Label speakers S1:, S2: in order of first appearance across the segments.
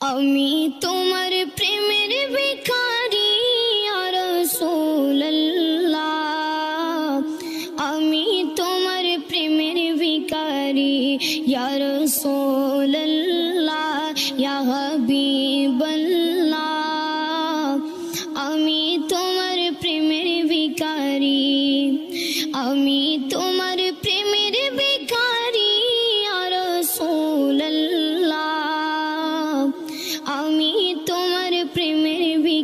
S1: আমি তোমার প্রেমের ভিখারি আর আমি তোমার প্রেমের ভিখারি রাসূলুল্লাহ, ইয়া হাবিবাল্লাহ। আমি তোমার প্রেমের ভিখারি, আমি তোমার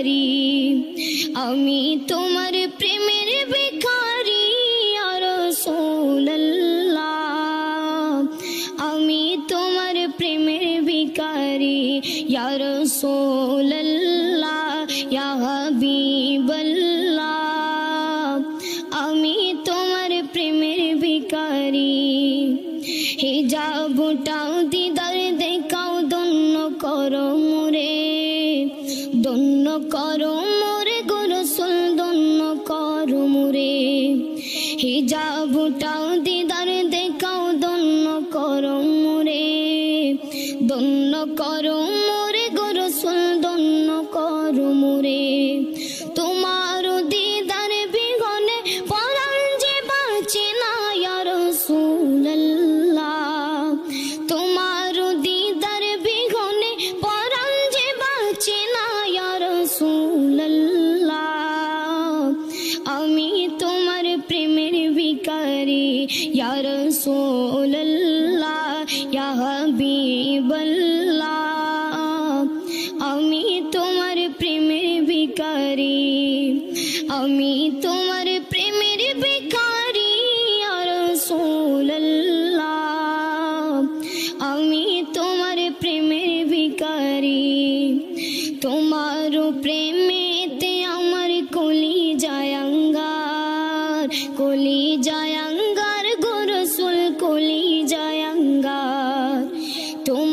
S1: ভিখারি। আমি তোমার প্রেমের ইয়া রাসূলুল্লাহ। আমি তোমার প্রেমের ভিখারি ইয়া রাসূলুল্লাহ ইয়া হাবিবাল্লাহ। আমি তোমার প্রেমের ভিখারি। হিজাবটাও দিদার দেখাও দন্য করো মোরে দন্য করো মোরে গোরসুল দন্য করো মোরে হিজাবটাও দিদার দেখাও দন্য করো মোরে দন্য করো মোরে ভিখারি ইয়া রাসূলুল্লাহ ইয়া হাবিবাল্লাহ আমি তোমার প্রেমের ভিখারি আমি তোমার প্রেমের ভিখারি ইয়া রাসূলুল্লাহ আমি তোমার প্রেমের ভিখারি তোমার প্রেমেতে আমার কলি জায়াঙ্গার কলি জায়াঙ্গার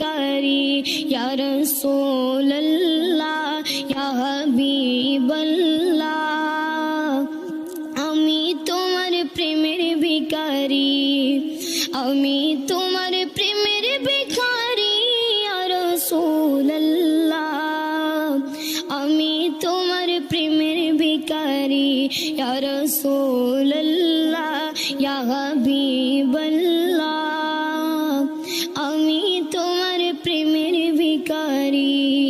S1: करी यार सोल्ला यह बल्ला अमी तुमर प्रेमर भिकारी अमी तुमर प्रेमर भिकारी यार सोल्ला अमी तुम्हारे तुमर प्रेमर भिकारी यार सोल्ला यह बल्ला कारी